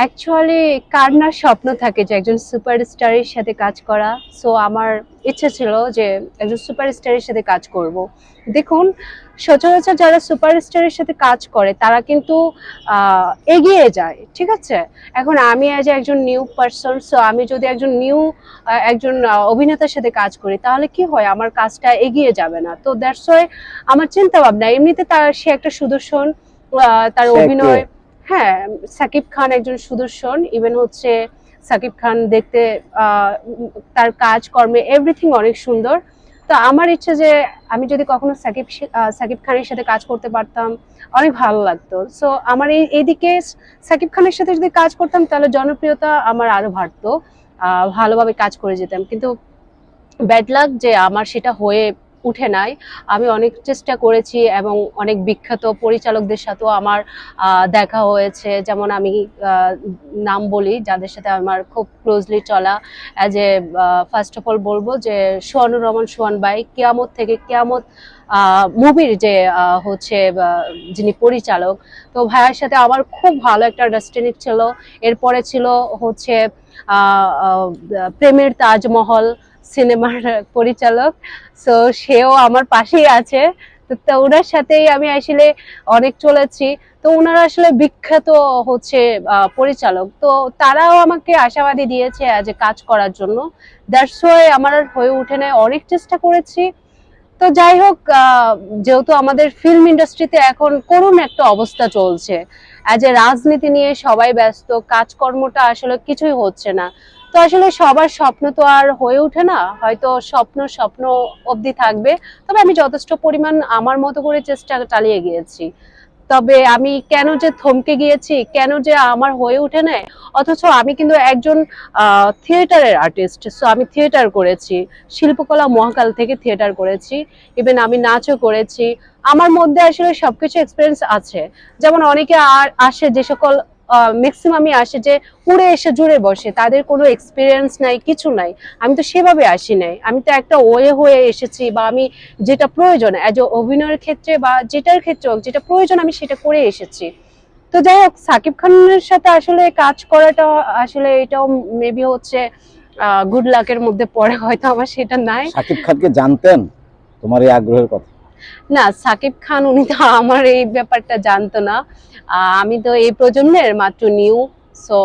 Actually কার না স্বপ্ন থাকে যে একজন সুপারস্টারের সাথে কাজ করা। সো আমার ইচ্ছে ছিল যে একজন সুপারস্টারের সাথে কাজ করব। দেখুন সচরাচর যারা সুপারস্টারের সাথে কাজ করে তারা কিন্তু এগিয়ে যায় ঠিক আছে? এখন আমি অ্যাজ একজন নিউ পার্সন সো আমি যদি একজন নিউ একজন অভিনেতার সাথে কাজ করি তাহলে কি হয়? আমার কাজটা এগিয়ে যাবে না। তো দ্যাটস ওয়াই আমার চিন্তা ভাবনা এমনিতে তার সে একটা সুদর্শন তার অভিনয় হ্যাঁ সাকিব খান একজন সুদর্শন ইভেন হচ্ছে সাকিব খান দেখতে তার কাজকর্মে এভরিথিং অনেক সুন্দর। তো আমার ইচ্ছে যে আমি যদি কখনো সাকিব সাকিব খানের সাথে কাজ করতে পারতাম, অনেক ভালো লাগতো। সো আমার এই, এইদিকে সাকিব খানের সাথে যদি কাজ করতাম, তাহলে জনপ্রিয়তা আমার আরও বাড়তো। ভালোভাবে কাজ করে যেতাম। কিন্তু ব্যাড লাক যে আমার সেটা হয়ে উঠে নাই। আমি অনেক চেষ্টা করেছি এবং অনেক বিখ্যাত পরিচালকদের সাথেও আমার দেখা হয়েছে। যেমন আমি নাম বলি, যাদের সাথে আমার খুব ক্লোজলি চলা। As a first of all বলব যে সোহানুর রহমান সোহান ভাই কেয়ামত থেকে কেয়ামত মুভির যে হচ্ছে যিনি পরিচালক। তো ভাইয়ের সাথে আমার খুব ভালো একটা আন্ডারস্ট্যান্ডিং ছিল। এরপরে ছিল হচ্ছে প্রেমের তাজমহল। সিনেমার পরিচালক। সো সেও আমার পাশেই আছে। তো ওনার সাথেই আমি আসলে অনেক চলেছি। তো, ওনারা আসলে বিখ্যাত হচ্ছে পরিচালক। তো, তারাও আমাকে আশাবাদী দিয়েছে যে কাজ করার জন্য। দ্যাটস ওয়াই আমার হয়ে ওঠে না অনেক চেষ্টা করেছি। তো, যাই হোক যেহেতু আমাদের ফিল্ম ইন্ডাস্ট্রিতে এখন করুণ একটা অবস্থা চলছে। অ্যাজ এ রাজনীতি নিয়ে সবাই ব্যস্ত, কাজকর্মটা আসলে কিছুই হচ্ছে না। তো আসলে সবার স্বপ্ন তো আর হয়ে ওঠে না। হয়তো স্বপ্ন স্বপ্ন অবধি থাকবে। তবে আমি যথেষ্ট পরিমাণ আমার মতো করে চেষ্টা চালিয়ে গিয়েছি। তবে আমি কেন যে থমকে গিয়েছি, কেন যে আমার হয়ে ওঠে না অথচ আমি কিন্তু একজন থিয়েটারের আর্টিস্ট সো আমি থিয়েটার করেছি। শিল্পকলা মহাকাল থেকে থিয়েটার করেছি। ইভেন আমি নাচও করেছি। আমার মধ্যে আসলে সবকিছু এক্সপিরিয়েন্স আছে। যেমন অনেকে আর আসে যে সকল ম্যাক্সিমামই আসে যে উড়ে এসে জুড়ে বসে, তাদের কোনো এক্সপিরিয়েন্স নাই, কিছু নাই। আমি তো সেভাবে আসি নাই। আমি তো একটা ওয়ে হয়ে এসেছি বা আমি যেটা প্রয়োজন অ্যাজ অভিনয়ের ক্ষেত্রে বা যেটার ক্ষেত্রে হোক, যেটা প্রয়োজন আমি সেটা করে এসেছি। তো যাই হোক, সাকিব খানের সাথে আসলে কাজ করাটা, আসলে এটাও মেবি হচ্ছে গুড লাকের মধ্যে পড়ে, হয়তো আমার সেটা নাই। সাকিব খানকে জানতেন, তোমার এই আগ্রহের কথা। না, সাকিব খান উনি তো আমার এই ব্যাপারটা জানতো না। আমি তো এই প্রজন্মের মাত্র নিউ সো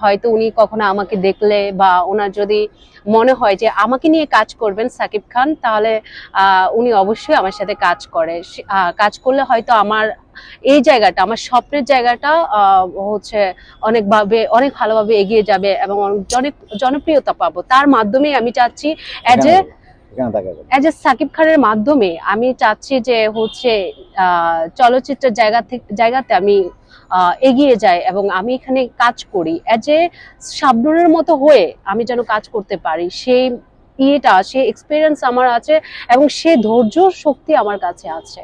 হয়তো উনি কখনো আমাকে দেখলে বা ওনার যদি মনে হয় যে আমাকে নিয়ে কাজ করবেন সাকিব খান, তাহলে উনি অবশ্যই আমার সাথে কাজ করে। কাজ করলে হয়তো আমার এই জায়গাটা, আমার স্বপ্নের জায়গাটা হচ্ছে অনেকভাবে, অনেক ভালোভাবে এগিয়ে যাবে এবং অনেক জনপ্রিয়তা পাবো। তার মাধ্যমেই আমি চাচ্ছি অ্যাজ এ এখানে- দেখা যাবে। এজ এ সাকিব খানের মাধ্যমে আমি চাচ্ছি যে হচ্ছে চলচ্চিত্রের জায়গা থেকে জায়গাতে আমি এগিয়ে যাই এবং আমি এখানে কাজ করি। অ্যাজ এ শাবনুরের মতো হয়ে আমি যেন কাজ করতে পারি, সেই ইয়েটা সে এক্সপিরিয়েন্স আমার আছে এবং সে ধৈর্য শক্তি আমার কাছে আছে।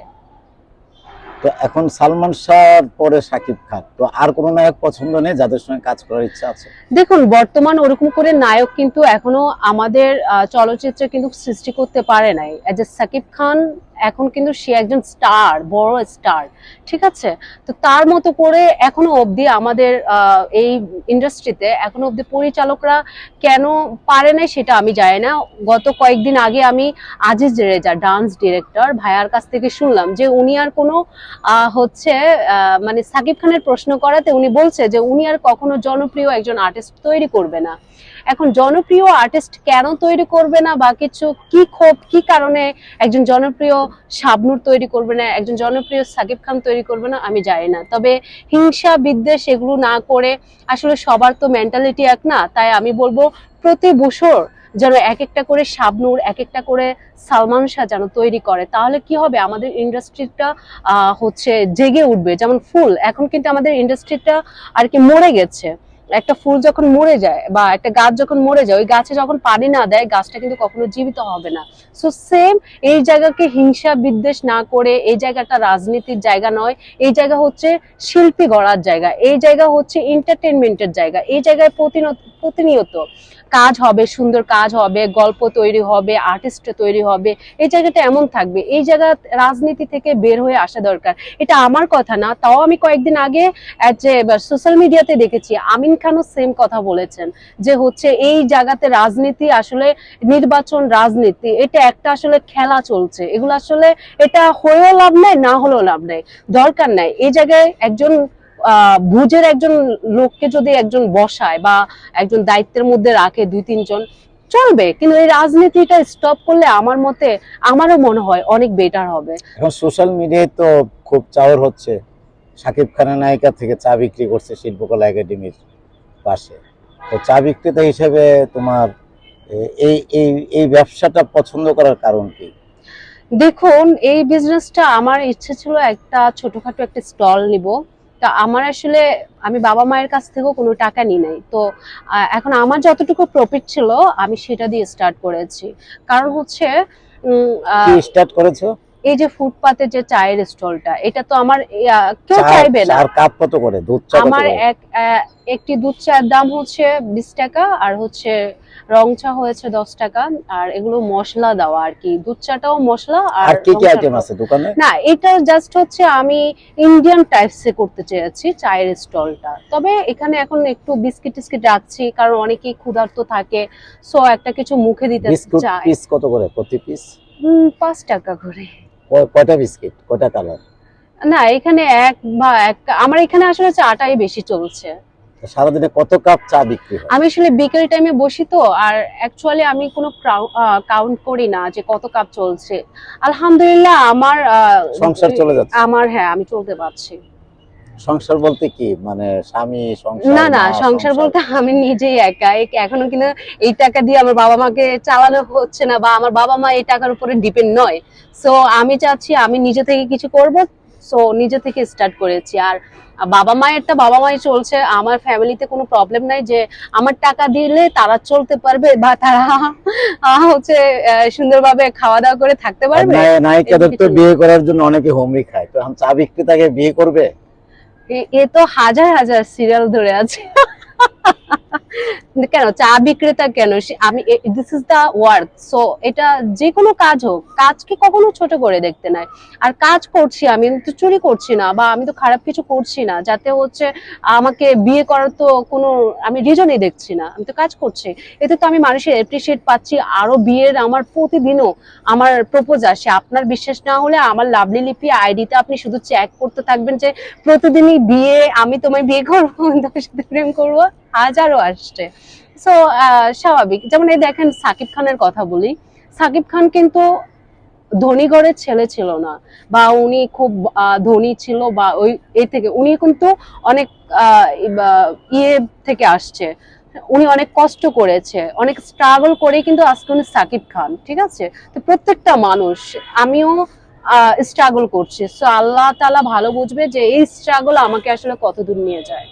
তো এখন সালমান শাহ পরে সাকিব খান। তো আর কোনো নায়ক পছন্দ নেই, যাদের সঙ্গে কাজ করার ইচ্ছা আছে? দেখুন, বর্তমান ওরকম করে নায়ক কিন্তু এখনও আমাদের চলচ্চিত্রে কিন্তু সৃষ্টি করতে পারে নাই। সাকিব খান এখন কিন্তু সে একজন স্টার, বড় স্টার, ঠিক আছে? তো তার মতো করে এখনও অবধি আমাদের এই ইন্ডাস্ট্রিতে এখনও অবধি পরিচালকরা কেন পারে নাই সেটা আমি জানি না। গত কয়েকদিন আগে আমি আজিজ রেজা, ডান্স ডিরেক্টর, ভাইয়ার কাছ থেকে শুনলাম যে উনি আর কোনো হচ্ছে মানে সাকিব খানের প্রশ্ন করাতে উনি বলছে যে উনি আর কখনো জনপ্রিয় একজন আর্টিস্ট তৈরি করবে না। এখন জনপ্রিয় আর্টিস্ট কেন তৈরি করবে না? বা কিছু কি ক্ষোভ, কি কারণে একজন জনপ্রিয় শাবনুর তৈরি করবে না, একজন জনপ্রিয় সাকিব খান তৈরি করবে না? আমি জানি না। তবে হিংসা, বিদ্বেষ এগুলো না করে আসলে সবার তো মেন্টালিটি এক না? তাই আমি বলব প্রতি বছর যেন এক একটা করে শাবনুর এক একটা করে সালমান শাহ যেন তৈরি করে। তাহলে কি হবে? আমাদের ইন্ডাস্ট্রিটা হচ্ছে জেগে উঠবে। যেমন ফুল, এখন কিন্তু আমাদের ইন্ডাস্ট্রিটা আর কি মরে গেছে। একটা ফুল যখন মরে যায় বা একটা গাছ যখন মরে যায়, ওই গাছে যখন পানি না দেয়, গাছটা কিন্তু কখনো জীবিত হবে না। সো সেম এই জায়গাকে হিংসা বিদ্বেষ না করে, এই জায়গাটা রাজনীতির জায়গা নয়, এই জায়গা হচ্ছে শিল্পী গড়ার জায়গা, এই জায়গা হচ্ছে এন্টারটেনমেন্টের জায়গা, এই জায়গায় প্রতিনিয়ত কাজ হবে, সুন্দর কাজ হবে, গল্প তৈরি হবে আর্টিস্ট তৈরি হবে, এই জায়গাটা এমন থাকবে। এই জায়গা রাজনীতি থেকে বের হয়ে আসা দরকার। এটা আমার কথা না, তাও আমি কয়েকদিন আগে যে সোশ্যাল মিডিয়াতে দেখেছি, আমিন খানও সেম কথা বলেছেন, যে হচ্ছে এই জায়গাতে রাজনীতি আসলে নির্বাচন রাজনীতি, এটা একটা আসলে খেলা চলছে। এগুলো আসলে এটা হয়েও লাভ নেই, না হলেও লাভ নেই। দরকার নাই। এই জায়গায় একজন ভুজের একজন লোককে যদি একজন বসায় বা একজন দায়িত্বের মধ্যে রাখে দুই, তিনজন, চলবে। কিন্তু এই রাজনীতিটা স্টপ করলে আমার মতে, আমারও মনে হয় অনেক বেটার হবে। এখন সোশ্যাল মিডিয়ায় তো খুব চাওয়ার হচ্ছে। সাকিব খানের নায়িকা থেকে চা বিক্রি করছে শিল্পকলা একাডেমির। পাশে। তো চা বিক্রেতা হিসেবে তোমার এই এই এই ব্যবসাটা পছন্দ করার কারণ কি? দেখুন এই বিজনেসটা আমার ইচ্ছে ছিল একটা ছোটখাটো একটা স্টল নিব। তা আমার আসলে আমি বাবা মায়ের কাছ থেকেও কোনো টাকা নিই নাই। তো এখন আমার যতটুকু প্রফিট ছিল আমি সেটা দিয়ে স্টার্ট করেছি। কারণ হচ্ছে স্টার্ট করেছ? এই যে ফুটপাতে যে চায়ের স্টলটা এটা তো আমার কেউ চাইবে না। চার কাপ কত করে? দুধ চা আমার এক একটি দুধ চার দাম হচ্ছে বিশ টাকা আর হচ্ছে রং চা হয়েছে দশ টাকা আর এগুলো মশলা দেওয়া আর কি। দুধ চাটাও মশলা আর আর কি কি আইটেম আছে দোকানে? না এটা জাস্ট হচ্ছে আমি ইন্ডিয়ান টাইপসে করতে চেয়েছি চায়ের স্টলটা। তবে এখানে এখন একটু বিস্কিট টিস্কিট রাখছি কারণ অনেকেই ক্ষুধার্ত থাকে। সো একটা কিছু মুখে দিতে বিস্কুট চায়। পিস কত করে? প্রতি পিস উম, পাঁচ টাকা করে। কয়টা বিস্কিট? কয়টা কালার? না এখানে এক বা এক আমার এখানে আসলে চাটাই বেশি চলছে। সারাদিনে কত কাপ চা বিক্রি হয়? আমি আসলে বিকেল টাইমে বসি তো আর অ্যাকচুয়ালি আমি কোনো কাউন্ট করি না যে কত কাপ চলছে। আলহামদুলিল্লাহ আমার সংসার চলে যাচ্ছে। আমার হ্যাঁ আমি চলতে পারছি। সংসার বলতে কি? মানে স্বামী সংসার না না সংসার বলতে আমি নিজেই একা। এখনও কিন্তু এই টাকা দিয়ে আমার বাবা মাকে চালানো হচ্ছে না বা আমার বাবা মা এই টাকার উপরে ডিপেন্ড নয়। সো আমি চাচ্ছি আমি নিজে থেকে কিছু করব। সো নিজে থেকে স্টার্ট করেছি। আর বাবা মায়েরটা বাবা মাই চলছে। আমার ফ্যামিলিতে কোনো প্রবলেম নাই যে আমার টাকা দিলে তারা চলতে পারবে বা তারা হচ্ছে সুন্দরভাবে খাওয়া দাওয়া করে থাকতে পারবে। নায়িকাদের তো বিয়ে করার জন্য অনেকে হোমরি খায়। তো এখন চা বিক্রেতাকে বিয়ে করবে? এ- তো হাজার হাজার সিরিয়াল ধরে আছে। কেন? চা বিক্রেতা কেন? আমি this is the work so এটা যে কোনো কাজ হোক, কাজকে কখনো ছোট করে দেখতে নাই। আর কাজ করছি আমি তো চুরি করছি না, বা আমি তো খারাপ কিছু করছি না, যাতে হচ্ছে আমাকে বিয়ে করার তো কোনো আমি রিজনই দেখছি না। আমি তো কাজ করছি। এতে তো আমি মানুষের অ্যাপ্রিসিয়েট পাচ্ছি। আরও বিয়ের আমার প্রতিদিনও আমার প্রপোজ আসে। আপনার বিশ্বাস না হলে আমার লাভলি লিপি আইডিতে আপনি শুধু চেক করতে থাকবেন যে প্রতিদিনই বিয়ে আমি তোমায় বিয়ে করব, তোমার সাথে প্রেম করব। হাজারও আসছে। সো স্বাভাবিক। যেমন এই দেখেন সাকিব খানের কথা বলি। সাকিব খান কিন্তু ধনীগড়ের ছেলে ছিল না। বা উনি খুব ধনী ছিল বা ওই, এ থেকে, উনি কিন্তু অনেক ইয়ে থেকে আসছে। উনি অনেক কষ্ট করেছে। অনেক স্ট্রাগল করে কিন্তু আজকে উনি সাকিব খান, ঠিক আছে? তো প্রত্যেকটা মানুষ, আমিও স্ট্রাগল করছি। সো আল্লাহ তালা ভালো বুঝবে যে এই স্ট্রাগল আমাকে আসলে কতদূর নিয়ে যায়।